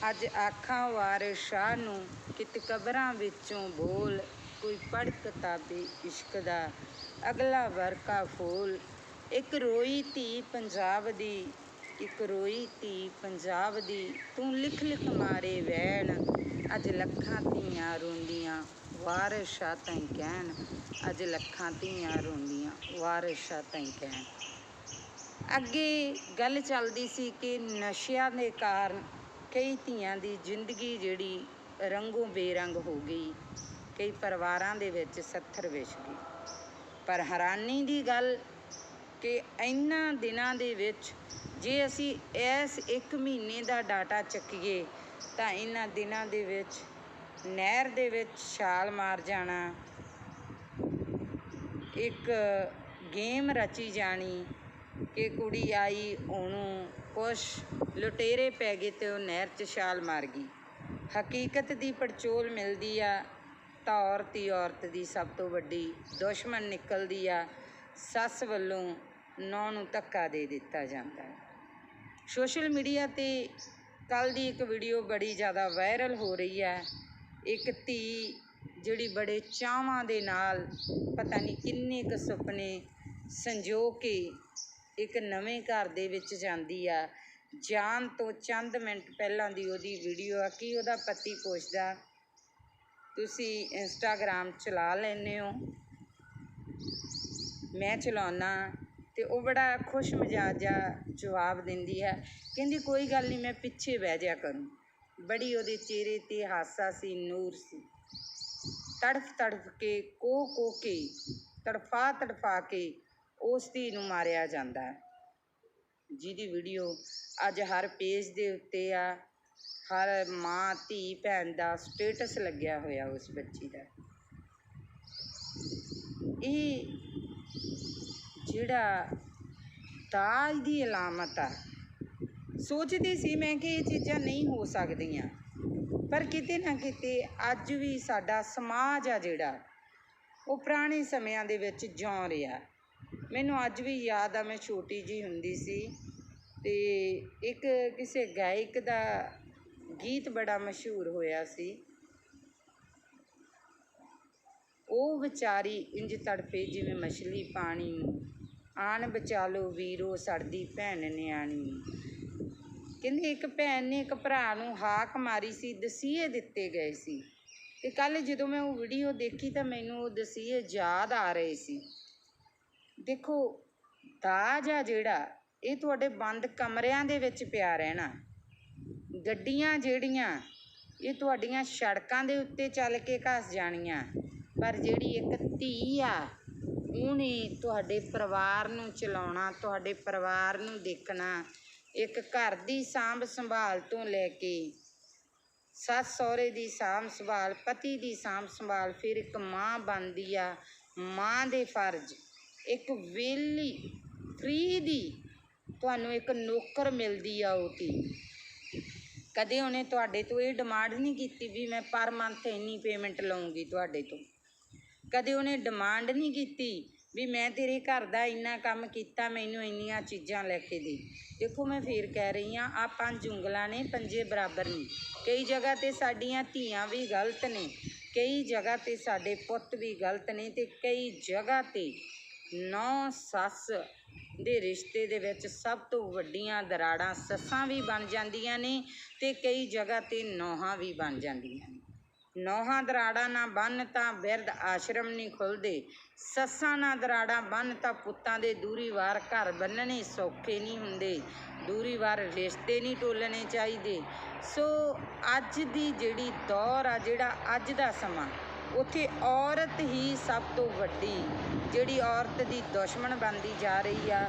ਅੱਜ ਆਖਾਂ ਵਾਰ ਸ਼ਾਹ ਨੂੰ ਕਿਤ ਕਬਰਾਂ ਵਿੱਚੋਂ ਬੋਲ, ਕੋਈ ਪੜ੍ਹ ਕਿਤਾਬੇ ਇਸ਼ਕ ਦਾ ਅਗਲਾ ਵਰਕਾ ਫੋਲ। ਇੱਕ ਰੋਈ ਧੀ ਪੰਜਾਬ ਦੀ, ਇੱਕ ਰੋਈ ਧੀ ਪੰਜਾਬ ਦੀ, ਤੂੰ ਲਿਖ ਲਿਖ ਮਾਰੇ ਵੈਣ। ਅੱਜ ਲੱਖਾਂ ਧੀਆਂ ਰੋਂਦੀਆਂ ਵਾਰਿਸ ਸ਼ਾਹ ਤਾਈਂ ਕਹਿਣ। ਅੱਜ ਲੱਖਾਂ ਧੀਆਂ ਰੋਂਦੀਆਂ ਵਾਰਿਸ ਸ਼ਾਹ ਤਾਈਂ ਕਹਿਣ। ਅੱਗੇ ਗੱਲ ਚੱਲਦੀ ਸੀ ਕਿ ਨਸ਼ਿਆਂ ਦੇ ਕਾਰਨ ਕਈ ਧੀਆਂ ਦੀ ਜ਼ਿੰਦਗੀ ਜਿਹੜੀ ਰੰਗੋਂ ਬੇਰੰਗ ਹੋ ਗਈ, ਕਈ ਪਰਿਵਾਰਾਂ ਦੇ ਵਿੱਚ ਸੱਥਰ ਵਿਛ ਗਈ। ਪਰ ਹੈਰਾਨੀ ਦੀ ਗੱਲ ਕਿ ਇਹਨਾਂ ਦਿਨਾਂ ਦੇ ਵਿੱਚ ਜੇ ਅਸੀਂ ਇਸ ਇੱਕ ਮਹੀਨੇ ਦਾ ਡਾਟਾ ਚੱਕੀਏ, ਤਾਂ ਇਹਨਾਂ ਦਿਨਾਂ ਦੇ ਵਿੱਚ ਨਹਿਰ ਦੇ ਵਿੱਚ ਛਾਲ ਮਾਰ ਜਾਣਾ, ਇੱਕ ਗੇਮ ਰਚੀ ਜਾਣੀ ਕਿ ਕੁੜੀ ਆਈ ਉਹਨੂੰ ਕੁਛ ਲੁਟੇਰੇ ਪੈ ਗਏ ਤੇ ਉਹ ਨਹਿਰ 'ਚ ਛਾਲ ਮਾਰ ਗਈ। ਹਕੀਕਤ ਦੀ ਪੜਚੋਲ ਮਿਲਦੀ ਆ, ਤਾਂ ਔਰਤ ਹੀ ਔਰਤ ਦੀ ਸਭ ਤੋਂ ਵੱਡੀ ਦੁਸ਼ਮਣ ਨਿਕਲਦੀ ਆ। ਸੱਸ ਵੱਲੋਂ ਨੌਂ ਨੂੰ ਧੱਕਾ ਦੇ ਦਿੱਤਾ ਜਾਂਦਾ ਹੈ। ਸੋਸ਼ਲ ਮੀਡੀਆ ਤੇ ਕੱਲ ਦੀ ਇੱਕ ਵੀਡੀਓ ਬੜੀ ਜ਼ਿਆਦਾ ਵਾਇਰਲ ਹੋ ਰਹੀ ਹੈ। ਇੱਕ ਧੀ ਜਿਹੜੀ ਬੜੇ ਚਾਵਾਂ ਦੇ ਨਾਲ ਪਤਾ ਨਹੀਂ ਕਿੰਨੇ ਕੁ ਸੁਪਨੇ ਸੰਜੋ ਕੇ ਇੱਕ ਨਵੇਂ ਘਰ ਦੇ ਵਿੱਚ ਜਾਂਦੀ ਆ। ਜਾਣ ਤੋਂ ਚੰਦ ਮਿੰਟ ਪਹਿਲਾਂ ਦੀ ਉਹਦੀ ਵੀਡੀਓ ਆ, ਕਿ ਉਹਦਾ ਪਤੀ ਪੁੱਛਦਾ, ਤੁਸੀਂ ਇੰਸਟਾਗ੍ਰਾਮ ਚਲਾ ਲੈਂਦੇ ਹੋ? ਮੈਂ ਚਲਾਉਣਾ ਤੇ ਉਹ ਬੜਾ ਖੁਸ਼ ਮਿਜਾਜਾ ਜਵਾਬ ਦਿੰਦੀ ਹੈ। ਕਹਿੰਦੀ, ਕੋਈ ਗੱਲ ਨਹੀਂ ਮੈਂ ਪਿੱਛੇ ਬਹਿ ਜਾ ਕਰੂੰ। ਬੜੀ ਉਹਦੇ ਚਿਹਰੇ ਤੇ ਹਾਸਾ ਸੀ, ਨੂਰ ਸੀ। ਤੜਫ ਤੜਫ ਕੇ ਕੋ ਕੋ ਕੇ ਤੜਫਾ ਤੜਫਾ ਕੇ ਉਸ ਧੀ ਨੂੰ ਮਾਰਿਆ ਜਾਂਦਾ ਹੈ। ਜਿਹਦੀ ਵੀਡੀਓ ਅੱਜ ਹਰ ਪੇਜ ਦੇ ਉੱਤੇ ਆ, ਹਰ ਮਾਂ, ਧੀ, ਭੈਣ ਦਾ ਸਟੇਟਸ ਲੱਗਿਆ ਹੋਇਆ ਉਸ ਬੱਚੀ ਦਾ। ਇਹ ਜਿਹੜਾ ਦਾਜ ਦੀ ਅਲਾਮਤ ਆ, ਸੋਚਦੀ ਸੀ ਮੈਂ ਕਿ ਇਹ ਚੀਜ਼ਾਂ ਨਹੀਂ ਹੋ ਸਕਦੀਆਂ, ਪਰ ਕਿਤੇ ਨਾ ਕਿਤੇ ਅੱਜ ਵੀ ਸਾਡਾ ਸਮਾਜ ਆ ਜਿਹੜਾ, ਉਹ ਪੁਰਾਣੇ ਸਮਿਆਂ ਦੇ ਵਿੱਚ ਜਿਉਂ ਰਿਹਾ। ਮੈਨੂੰ ਅੱਜ ਵੀ ਯਾਦ ਆ, ਮੈਂ ਛੋਟੀ ਜੀ ਹੁੰਦੀ ਸੀ ਤੇ ਇੱਕ ਕਿਸੇ ਗਾਇਕ ਦਾ ਗੀਤ ਬੜਾ ਮਸ਼ਹੂਰ ਹੋਇਆ ਸੀ। ਉਹ ਵਿਚਾਰੀ ਇੰਜ ਤੜਪੇ ਜਿਵੇਂ ਮਛਲੀ ਪਾਣੀ ਆਣ ਬਚਾ ਲੋ ਵੀਰੋ ਸੜਦੀ ਭੈਣ ਨਿਆਣੀ ਕਹਿੰਦੇ ਇੱਕ ਭੈਣ ਨੇ ਇੱਕ ਭਰਾ ਨੂੰ ਹਾਕ ਮਾਰੀ ਸੀ ਦਸੀਏ ਦਿੱਤੇ ਗਏ ਸੀ। ਤੇ ਕੱਲ ਜਦੋਂ ਮੈਂ ਉਹ ਵੀਡੀਓ ਦੇਖੀ ਤਾਂ ਮੈਨੂੰ ਉਹ ਦਸੀਏ ਯਾਦ ਆ ਰਹੇ ਸੀ। ਦੇਖੋ, ਦਾਜ ਆ ਜਿਹੜਾ, ਇਹ ਤੁਹਾਡੇ ਬੰਦ ਕਮਰਿਆਂ ਦੇ ਵਿੱਚ ਪਿਆ ਰਹਿਣਾ। ਗੱਡੀਆਂ ਜਿਹੜੀਆਂ, ਇਹ ਤੁਹਾਡੀਆਂ ਸੜਕਾਂ ਦੇ ਉੱਤੇ ਚੱਲ ਕੇ ਘਸ ਜਾਣੀਆਂ। ਪਰ ਜਿਹੜੀ ਇੱਕ ਧੀ ਆ, ਉਹਨੇ ਤੁਹਾਡੇ ਪਰਿਵਾਰ ਨੂੰ ਚਲਾਉਣਾ, ਤੁਹਾਡੇ ਪਰਿਵਾਰ ਨੂੰ ਦੇਖਣਾ, ਇੱਕ ਘਰ ਦੀ ਸਾਂਭ ਸੰਭਾਲ ਤੋਂ ਲੈ ਕੇ ਸੱਸ ਸਹੁਰੇ ਦੀ ਸਾਂਭ ਸੰਭਾਲ, ਪਤੀ ਦੀ ਸਾਂਭ ਸੰਭਾਲ, ਫਿਰ ਇੱਕ ਮਾਂ ਬਣਦੀ ਆ, ਮਾਂ ਦੇ ਫਰਜ਼। ਇੱਕ ਵਿਹਲੀ ਫ੍ਰੀ ਦੀ ਤੁਹਾਨੂੰ ਇੱਕ ਨੌਕਰ ਮਿਲਦੀ ਆ ਉਹਦੀ। ਕਦੇ ਉਹਨੇ ਤੁਹਾਡੇ ਤੋਂ ਇਹ ਡਿਮਾਂਡ ਨਹੀਂ ਕੀਤੀ ਵੀ ਮੈਂ ਪਰ ਮੰਥ ਇੰਨੀ ਪੇਮੈਂਟ ਲਵਾਂਗੀ ਤੁਹਾਡੇ ਤੋਂ। ਕਦੇ ਉਹਨੇ ਡਿਮਾਂਡ ਨਹੀਂ ਕੀਤੀ ਵੀ ਮੈਂ ਤੇਰੇ ਘਰ ਦਾ ਇੰਨਾ ਕੰਮ ਕੀਤਾ, ਮੈਨੂੰ ਇੰਨੀਆਂ ਚੀਜ਼ਾਂ ਲੈ ਕੇ ਦੇ। ਦੇਖੋ ਮੈਂ ਫੇਰ ਕਹਿ ਰਹੀ ਹਾਂ ਆ ਪੰਜ ਉਂਗਲਾਂ ਨੇ ਪੰਜੇ ਬਰਾਬਰ ਨਹੀਂ ਕਈ ਜਗ੍ਹਾ ਤੇ ਸਾਡੀਆਂ ਧੀਆਂ ਵੀ ਗਲਤ ਨੇ, ਕਈ ਜਗ੍ਹਾ ਤੇ ਸਾਡੇ ਪੁੱਤ ਵੀ ਗਲਤ ਨੇ ਤੇ ਕਈ ਜਗ੍ਹਾ ਤੇ ਨੌ ਸੱਸ ਦੇ ਰਿਸ਼ਤੇ ਦੇ ਵਿੱਚ ਸਭ ਤੋਂ ਵੱਡੀਆਂ ਦਰਾੜਾਂ ਸੱਸਾਂ ਵੀ ਬਣ ਜਾਂਦੀਆਂ ਨੇ ਤੇ ਕਈ ਜਗ੍ਹਾ ਤੇ ਨੌਹਾਂ ਵੀ ਬਣ ਜਾਂਦੀਆਂ ਨੇ। ਨੌਹਾਂ ਦਰਾੜਾਂ ਨਾ ਬੰਨ ਤਾਂ ਬਿਰਧ ਆਸ਼ਰਮ ਨਹੀਂ ਖੁੱਲਦੇ। ਸੱਸਾਂ ਨਾ ਦਰਾੜਾਂ ਬੰਨ ਤਾਂ ਪੁੱਤਾਂ ਦੇ ਦੂਰੀ ਵਾਰ ਘਰ ਬੰਨਣੇ ਸੌਖੇ ਨਹੀਂ ਹੁੰਦੇ। ਦੂਰੀ ਵਾਰ ਰਿਸ਼ਤੇ ਨਹੀਂ ਟੋਲਣੇ ਚਾਹੀਦੇ। ਸੋ ਅੱਜ ਦੀ ਜਿਹੜੀ ਦੌਰ ਆ, ਜਿਹੜਾ ਅੱਜ ਦਾ ਸਮਾਂ ਉੱਥੇ ਔਰਤ ਹੀ ਸਭ ਤੋਂ ਵੱਡੀ, ਜਿਹੜੀ ਔਰਤ ਦੀ ਦੁਸ਼ਮਣ ਬਣਦੀ ਜਾ ਰਹੀ ਆ,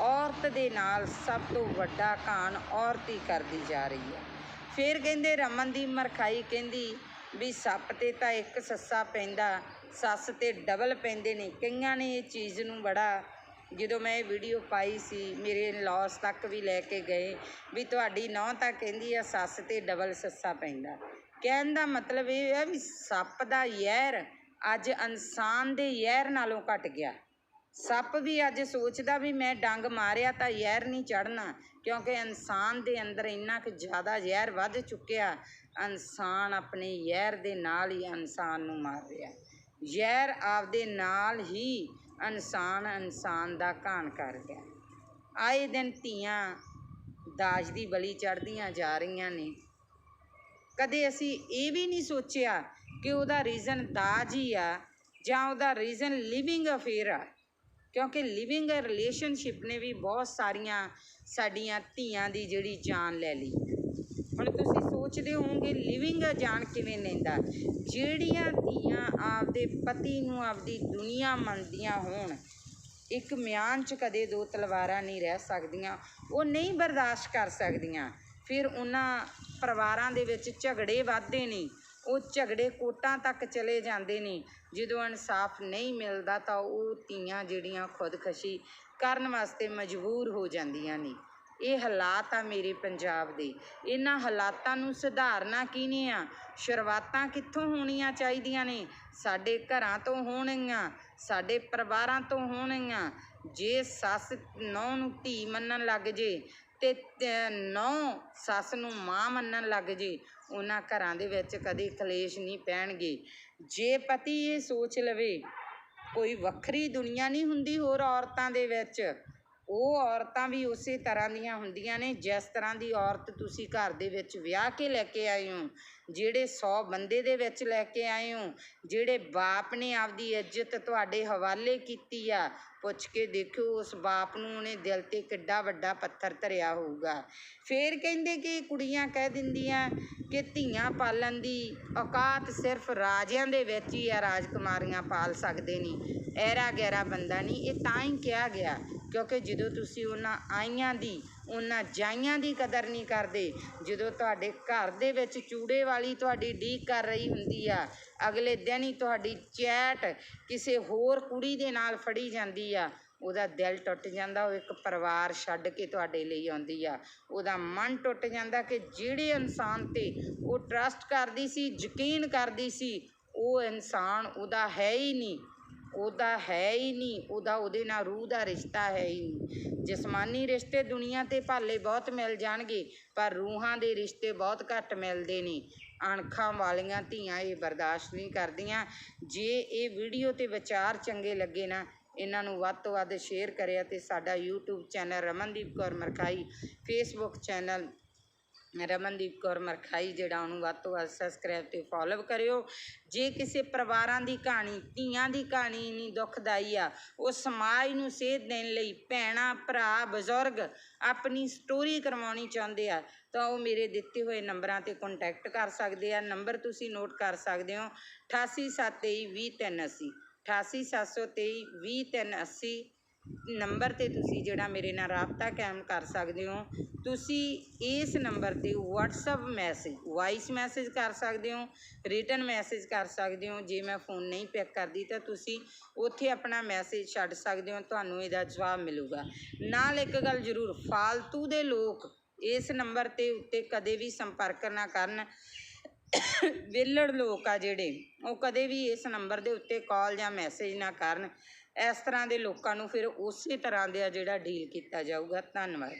ਔਰਤ ਦੇ ਨਾਲ ਸਭ ਤੋਂ ਵੱਡਾ ਕਾਨ ਔਰਤ ਹੀ ਕਰਦੀ ਜਾ ਰਹੀ ਆ। ਫਿਰ ਕਹਿੰਦੇ ਰਮਨ ਦੀ ਮਰਖਾਈ ਕਹਿੰਦੀ ਵੀ ਸੱਪ ਤੇ ਤਾਂ ਇੱਕ ਸੱਸਾ ਪੈਂਦਾ, ਸੱਸ ਤੇ ਡਬਲ ਪੈਂਦੇ ਨੇ। ਕਈਆਂ ਨੇ ਇਹ ਚੀਜ਼ ਨੂੰ ਬੜਾ, ਜਦੋਂ ਮੈਂ ਇਹ ਵੀਡੀਓ ਪਾਈ ਸੀ, ਮੇਰੇ ਲੌਸ ਤੱਕ ਵੀ ਲੈ ਕੇ ਗਏ ਵੀ ਤੁਹਾਡੀ ਨੌਂ ਤਾਂ ਕਹਿੰਦੀ ਆ, ਸੱਸ ਤੇ ਡਬਲ ਸੱਸਾ ਪੈਂਦਾ। ਕਹਿਣ ਦਾ ਮਤਲਬ ਇਹ ਹੈ ਵੀ ਸੱਪ ਦਾ ਜ਼ਹਿਰ ਅੱਜ ਇਨਸਾਨ ਦੇ ਜ਼ਹਿਰ ਨਾਲੋਂ ਘਟ ਗਿਆ। ਸੱਪ ਵੀ ਅੱਜ ਸੋਚਦਾ ਵੀ ਮੈਂ ਡੰਗ ਮਾਰਿਆ ਤਾਂ ਜ਼ਹਿਰ ਨਹੀਂ ਚੜਨਾ ਕਿਉਂਕਿ ਇਨਸਾਨ ਦੇ ਅੰਦਰ ਇੰਨਾ ਕੁ ਜ਼ਿਆਦਾ ਜ਼ਹਿਰ ਵੱਧ ਚੁੱਕਿਆ, ਇਨਸਾਨ ਆਪਣੇ ਜ਼ਹਿਰ ਦੇ ਨਾਲ ਹੀ ਇਨਸਾਨ ਨੂੰ ਮਾਰ ਰਿਹਾ। ਜ਼ਹਿਰ ਆਪਦੇ ਨਾਲ ਹੀ ਇਨਸਾਨ ਇਨਸਾਨ ਦਾ ਘਾਣ ਕਰ ਗਿਆ ਆਏ ਦਿਨ ਧੀਆਂ ਦਾਜ ਦੀ ਬਲੀ ਚੜਦੀਆਂ ਜਾ ਰਹੀਆਂ ਨੇ। ਕਦੇ ਅਸੀਂ ਇਹ ਵੀ ਨਹੀਂ ਸੋਚਿਆ ਕਿ ਉਹਦਾ ਰੀਜ਼ਨ ਦਾਜ ਹੀ ਆ ਜਾਂ ਉਹਦਾ ਰੀਜ਼ਨ ਲਿਵਿੰਗ ਅਫੇਅਰ ਆ। ਕਿਉਂਕਿ ਲਿਵਿੰਗ ਰਿਲੇਸ਼ਨਸ਼ਿਪ ਨੇ ਵੀ ਬਹੁਤ ਸਾਰੀਆਂ ਸਾਡੀਆਂ ਧੀਆਂ ਦੀ ਜਿਹੜੀ ਜਾਨ ਲੈ ਲਈ। ਹੁਣ ਤੁਸੀਂ ਸੋਚਦੇ ਹੋਵੋਗੇ ਲਿਵਿੰਗ ਜਾਨ ਕਿਵੇਂ ਲੈਂਦਾ? ਜਿਹੜੀਆਂ ਧੀਆਂ ਆਪਦੇ ਪਤੀ ਨੂੰ ਆਪਦੀ ਦੁਨੀਆ ਮੰਨਦੀਆਂ ਹੋਣ, ਇੱਕ ਮਿਆਨ 'ਚ ਕਦੇ ਦੋ ਤਲਵਾਰਾਂ ਨਹੀਂ ਰਹਿ ਸਕਦੀਆਂ, ਉਹ ਨਹੀਂ ਬਰਦਾਸ਼ਤ ਕਰ ਸਕਦੀਆਂ। ਫਿਰ ਉਹਨਾਂ ਪਰਿਵਾਰਾਂ ਦੇ ਵਿੱਚ ਝਗੜੇ ਵੱਧਦੇ ਨੇ। ਉਹ ਝਗੜੇ ਕੋਟਾਂ ਤੱਕ ਚਲੇ ਜਾਂਦੇ ਨੇ। ਜਦੋਂ ਇਨਸਾਫ ਨਹੀਂ ਮਿਲਦਾ ਤਾਂ ਉਹ ਧੀਆਂ ਜਿਹੜੀਆਂ ਖੁਦਕਸ਼ੀ ਕਰਨ ਵਾਸਤੇ ਮਜਬੂਰ ਹੋ ਜਾਂਦੀਆਂ ਨੇ। ਇਹ ਹਾਲਾਤ ਆ ਮੇਰੇ ਪੰਜਾਬ ਦੇ। ਇਹਨਾਂ ਹਾਲਾਤਾਂ ਨੂੰ ਸੁਧਾਰਨਾ ਕਿਹਨੇ ਆ? ਸ਼ੁਰੂਆਤਾਂ ਕਿੱਥੋਂ ਹੋਣੀਆਂ ਚਾਹੀਦੀਆਂ ਨੇ? ਸਾਡੇ ਘਰਾਂ ਤੋਂ ਹੋਣਗੀਆਂ, ਸਾਡੇ ਪਰਿਵਾਰਾਂ ਤੋਂ ਹੋਣਗੀਆਂ। ਜੇ ਸੱਸ, ਨੌਂ ਨੂੰ ਧੀ ਮੰਨਣ ਲੱਗ ਜੇ ਤੇ ਨੌ ਸੱਸ ਨੂੰ ਮਾਂ ਮੰਨਣ ਲੱਗ ਜੇ, ਉਹਨਾਂ ਘਰਾਂ ਦੇ ਵਿੱਚ ਕਦੇ ਕਲੇਸ਼ ਨਹੀਂ ਪੈਣਗੇ। ਜੇ ਪਤੀ ਇਹ ਸੋਚ ਲਵੇ, ਕੋਈ ਵੱਖਰੀ ਦੁਨੀਆ ਨਹੀਂ ਹੁੰਦੀ ਹੋਰ ਔਰਤਾਂ ਦੇ ਵਿੱਚ। ਉਹ ਔਰਤਾਂ ਵੀ ਉਸੇ ਤਰ੍ਹਾਂ ਦੀਆਂ ਹੁੰਦੀਆਂ ਨੇ, ਜਿਸ ਤਰ੍ਹਾਂ ਦੀ ਔਰਤ ਤੁਸੀਂ ਘਰ ਦੇ ਵਿੱਚ ਵਿਆਹ ਕੇ ਲੈ ਕੇ ਆਏ ਹੋ, ਜਿਹੜੇ 100 ਬੰਦੇ ਦੇ ਵਿੱਚ ਲੈ ਕੇ ਆਏ ਹੋ, ਜਿਹੜੇ ਬਾਪ ਨੇ ਆਪਦੀ ਇੱਜ਼ਤ ਤੁਹਾਡੇ ਹਵਾਲੇ ਕੀਤੀ ਆ, ਪੁੱਛ ਕੇ ਦੇਖਿਓ ਉਸ ਬਾਪ ਨੂੰ ਉਹਨੇ ਦਿਲ ਤੇ ਕਿੱਡਾ ਵੱਡਾ ਪੱਥਰ ਧਰਿਆ ਹੋਊਗਾ। ਫੇਰ ਕਹਿੰਦੇ ਕਿ ਕੁੜੀਆਂ ਕਹਿ ਦਿੰਦੀਆਂ ਕਿ ਧੀਆਂ ਪਾਲਣ ਦੀ ਔਕਾਤ ਸਿਰਫ ਰਾਜਿਆਂ ਦੇ ਵਿੱਚ ਹੀ ਆ, ਰਾਜਕੁਮਾਰੀਆਂ ਪਾਲ ਸਕਦੇ ਨਹੀਂ ਐਰਾ ਗੈਰਾ ਬੰਦਾ ਨਹੀਂ, ਇਹ ਤਾਂ ਹੀ ਕਿਹਾ ਗਿਆ ਕਿਉਂਕਿ ਜਦੋਂ ਤੁਸੀਂ ਉਹਨਾਂ ਆਈਆਂ ਦੀ, ਉਹਨਾਂ ਜਾਈਆਂ ਦੀ ਕਦਰ ਨਹੀਂ ਕਰਦੇ, ਜਦੋਂ ਤੁਹਾਡੇ ਘਰ ਦੇ ਵਿੱਚ ਚੂੜੇ ਵਾਲੀ ਤੁਹਾਡੀ ਡੀਕ ਕਰ ਰਹੀ ਹੁੰਦੀ ਆ, ਅਗਲੇ ਦਿਨ ਹੀ ਤੁਹਾਡੀ ਚੈਟ ਕਿਸੇ ਹੋਰ ਕੁੜੀ ਦੇ ਨਾਲ ਫੜੀ ਜਾਂਦੀ ਆ, ਉਹਦਾ ਦਿਲ ਟੁੱਟ ਜਾਂਦਾ, ਉਹ ਇੱਕ ਪਰਿਵਾਰ ਛੱਡ ਕੇ ਤੁਹਾਡੇ ਲਈ ਆਉਂਦੀ ਆ। ਉਹਦਾ ਮਨ ਟੁੱਟ ਜਾਂਦਾ ਕਿ ਜਿਹੜੇ ਇਨਸਾਨ ਤੇ ਉਹ ਟਰਸਟ ਕਰਦੀ ਸੀ, ਯਕੀਨ ਕਰਦੀ ਸੀ, ਉਹ ਇਨਸਾਨ ਉਹਦਾ ਹੈ ਹੀ ਨਹੀਂ। ਉਹਦਾ ਹੈ ਹੀ ਨਹੀਂ, ਉਹਦਾ ਉਹਦੇ ਨਾਲ ਰੂਹ ਦਾ ਰਿਸ਼ਤਾ ਹੈ ਹੀ ਨਹੀਂ। ਜਿਸਮਾਨੀ ਰਿਸ਼ਤੇ ਦੁਨੀਆ ਤੇ ਭਾਲੇ ਬਹੁਤ ਮਿਲ ਜਾਣਗੇ, ਪਰ ਰੂਹਾਂ ਦੇ ਰਿਸ਼ਤੇ ਬਹੁਤ ਘੱਟ ਮਿਲਦੇ ਨੇ। ਅਣਖਾਂ ਵਾਲੀਆਂ ਧੀਆਂ ਇਹ ਬਰਦਾਸ਼ਤ ਨਹੀਂ ਕਰਦੀਆਂ। ਜੇ ਇਹ ਵੀਡੀਓ ਤੇ ਵਿਚਾਰ ਚੰਗੇ ਲੱਗੇ ਨਾ, ਇਹਨਾਂ ਨੂੰ ਵੱਧ ਤੋਂ ਵੱਧ ਸ਼ੇਅਰ ਕਰਿਆ ਤੇ ਸਾਡਾ YouTube channel Ramandeep Kaur Markhai, Facebook channel Ramandeep Kaur Markhai ਜਿਹੜਾ ਉਹਨੂੰ ਵੱਧ ਤੋਂ ਵੱਧ ਸਬਸਕ੍ਰਾਈਬ ਤੇ ਫੋਲੋ ਕਰਿਓ। ਜੇ ਕਿਸੇ ਪਰਿਵਾਰਾਂ ਦੀ ਕਹਾਣੀ, ਧੀਆਂ ਦੀ ਕਹਾਣੀ ਨਹੀਂ ਦੁਖਦਾਈ ਆ, ਉਹ ਸਮਾਜ ਨੂੰ ਸੇਧ ਦੇਣ ਲਈ ਭੈਣਾਂ, ਭਰਾ, ਬਜ਼ੁਰਗ ਆਪਣੀ ਸਟੋਰੀ ਕਰਵਾਉਣੀ ਚਾਹੁੰਦੇ ਆ, ਤਾਂ ਉਹ ਮੇਰੇ ਦਿੱਤੇ ਹੋਏ ਨੰਬਰਾਂ ਤੇ ਕੰਟੈਕਟ ਕਰ ਸਕਦੇ ਆ। ਨੰਬਰ ਤੁਸੀਂ ਨੋਟ ਕਰ ਸਕਦੇ ਹੋ 8873202380 8873202380 ਨੰਬਰ ਤੇ ਤੁਸੀਂ ਜਿਹੜਾ ਮੇਰੇ ਨਾਲ ਰਾਬਤਾ ਕਾਇਮ ਕਰ ਸਕਦੇ ਹੋ, ਤੁਸੀਂ ਇਸ ਨੰਬਰ ਤੇ ਵਟਸਐਪ ਮੈਸੇਜ ਵਾਇਸ ਮੈਸੇਜ ਕਰ ਸਕਦੇ ਹੋ ਰਿਟਨ ਮੈਸੇਜ ਕਰ ਸਕਦੇ ਹੋ। ਜੇ ਮੈਂ ਫੋਨ ਨਹੀਂ ਪਿਕ ਕਰਦੀ ਤਾਂ ਤੁਸੀਂ ਉੱਥੇ ਆਪਣਾ ਮੈਸੇਜ ਛੱਡ ਸਕਦੇ ਹੋ, ਤੁਹਾਨੂੰ ਇਹਦਾ ਜਵਾਬ ਮਿਲੂਗਾ। ਨਾਲ ਇੱਕ ਗੱਲ ਜ਼ਰੂਰ, ਫਾਲਤੂ ਦੇ ਲੋਕ ਇਸ ਨੰਬਰ ਤੇ ਉੱਤੇ ਕਦੇ ਵੀ ਸੰਪਰਕ ਨਾ ਕਰਨ। ਵਿਹਲੜ ਲੋਕ ਆ ਜਿਹੜੇ, ਉਹ ਕਦੇ ਵੀ ਇਸ ਨੰਬਰ ਦੇ ਉੱਤੇ ਕਾਲ ਜਾਂ ਮੈਸੇਜ ਨਾ ਕਰਨ। ਇਸ ਤਰ੍ਹਾਂ ਦੇ ਲੋਕਾਂ ਨੂੰ ਫਿਰ ਉਸੇ ਤਰ੍ਹਾਂ ਦੇ ਆ ਜਿਹੜਾ ਡੀਲ ਕੀਤਾ ਜਾਊਗਾ। ਧੰਨਵਾਦ